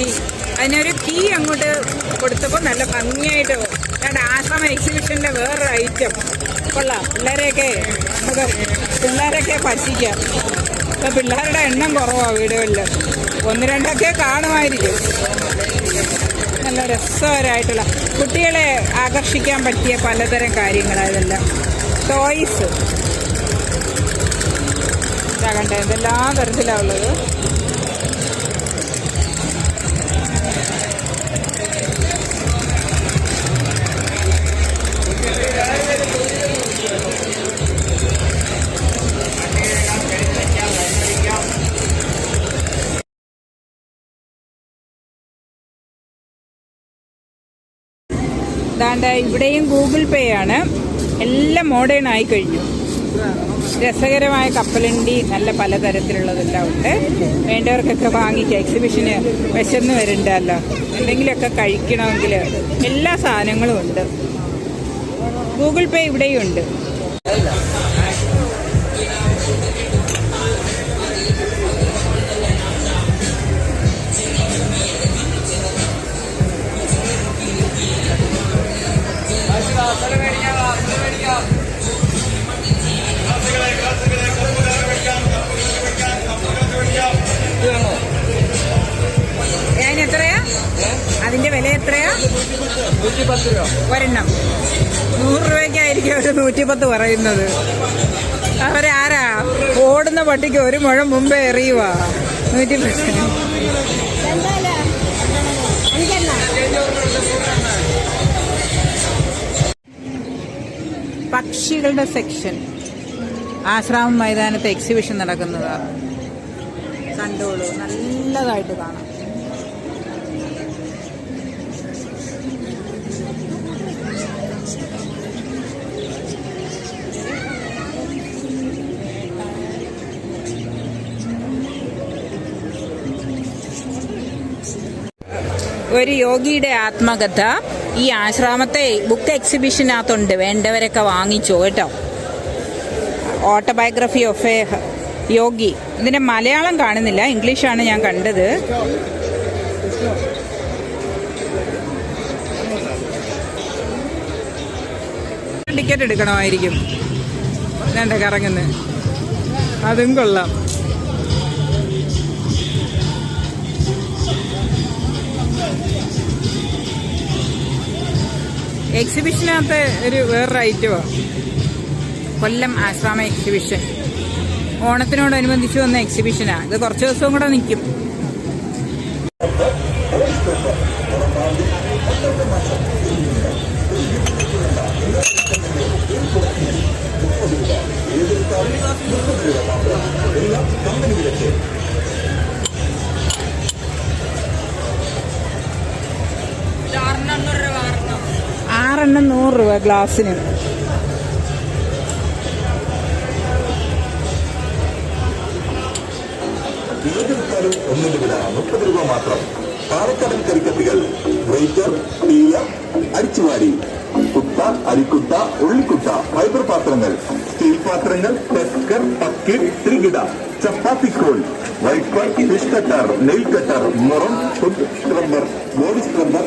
Key. അതിനൊരു key അങ്ങോട്ട് കൊടുത്തപ്പോൾ നല്ല ഭംഗിയായിട്ട് രണ്ട് ആശ്രമ എക്സിബിഷന്റെ വേറൊരു ഐറ്റം കൊള്ളാം. പിള്ളേരെയൊക്കെ നമുക്ക് പിള്ളേരൊക്കെ പറ്റിക്കാം ഇപ്പം പിള്ളേരുടെ എണ്ണം കുറവാണ് വീടുകളിൽ ഒന്ന് രണ്ടൊക്കെ കാണുമായിരിക്കും. നല്ല രസകരമായിട്ടുള്ള കുട്ടികളെ ആകർഷിക്കാൻ പറ്റിയ പലതരം കാര്യങ്ങളാണ് ഇതെല്ലാം. ടോയ്സ് ഇതാകണ്ടേ എന്തെല്ലാം തരത്തിലാണ് ദാണ്ട ഇവിടെയും ഗൂഗിൾ പേ ആണ്. എല്ലാം മോഡേൺ ആയി കഴിഞ്ഞു. രസകരമായ കപ്പലണ്ടി നല്ല പലതരത്തിലുള്ളതെല്ലാം ഉണ്ട്. വേണ്ടവർക്കൊക്കെ വാങ്ങിക്കുക എക്സിബിഷന് വിശന്ന് വരുന്നുണ്ടല്ലോ എന്തെങ്കിലുമൊക്കെ കഴിക്കണമെങ്കിൽ എല്ലാ സാധനങ്ങളും ഉണ്ട്. ഗൂഗിൾ പേ ഇവിടെയും ഉണ്ട്. ഒരെണ്ണം. നൂറ് രൂപയ്ക്കായിരിക്കും ഒരു നൂറ്റിപ്പത്ത് പറയുന്നത്. അവരാരാ ഓടുന്ന പട്ടിക്ക് ഒരു മുഴം മുമ്പേ എറിയുവാ. നൂറ്റിപ്പത്ത് പക്ഷികളുടെ സെക്ഷൻ. ആശ്രാമം മൈതാനത്ത് എക്സിബിഷൻ നടക്കുന്നതാ. കണ്ടോളൂ. നല്ലതായിട്ട് കാണാം. ഒരു യോഗിയുടെ ആത്മകഥ ഈ ആശ്രമത്തെ ബുക്ക് എക്സിബിഷനകത്തുണ്ട് വേണ്ടവരൊക്കെ വാങ്ങിച്ചോ കേട്ടോ? Autobiography of a yogi. ഇതിന്റെ മലയാളം കാണുന്നില്ല. ഇംഗ്ലീഷാണ് ഞാൻ കണ്ടത്. ടിക്കറ്റ് എടുക്കണമായിരിക്കും. വേണ്ട കറങ്ങുന്നത് അതും കൊള്ളാം. എക്സിബിഷനകത്ത് ഒരു വേറൊരു ഐറ്റമാണ് കൊല്ലം ആശ്രാമ എക്സിബിഷൻ ഓണത്തിനോടനുബന്ധിച്ച് വന്ന എക്സിബിഷനാണ് ഇത് കുറച്ച് ദിവസവും കൂടെ നിൽക്കും ആറെണ്ണം നൂറ് രൂപ ഗ്ലാസ്സിന്. മുപ്പത് രൂപ ഫൈബർ പാത്രങ്ങൾ സ്റ്റീൽ പാത്രങ്ങൾ ടെസ്കർ പക്കിറ്റ് ത്രികിട chapati fish cutter nail cutter മുറം ഫുഡ് സ്ക്രബ്ബർ ബോഡി സ്ക്രബ്ബർ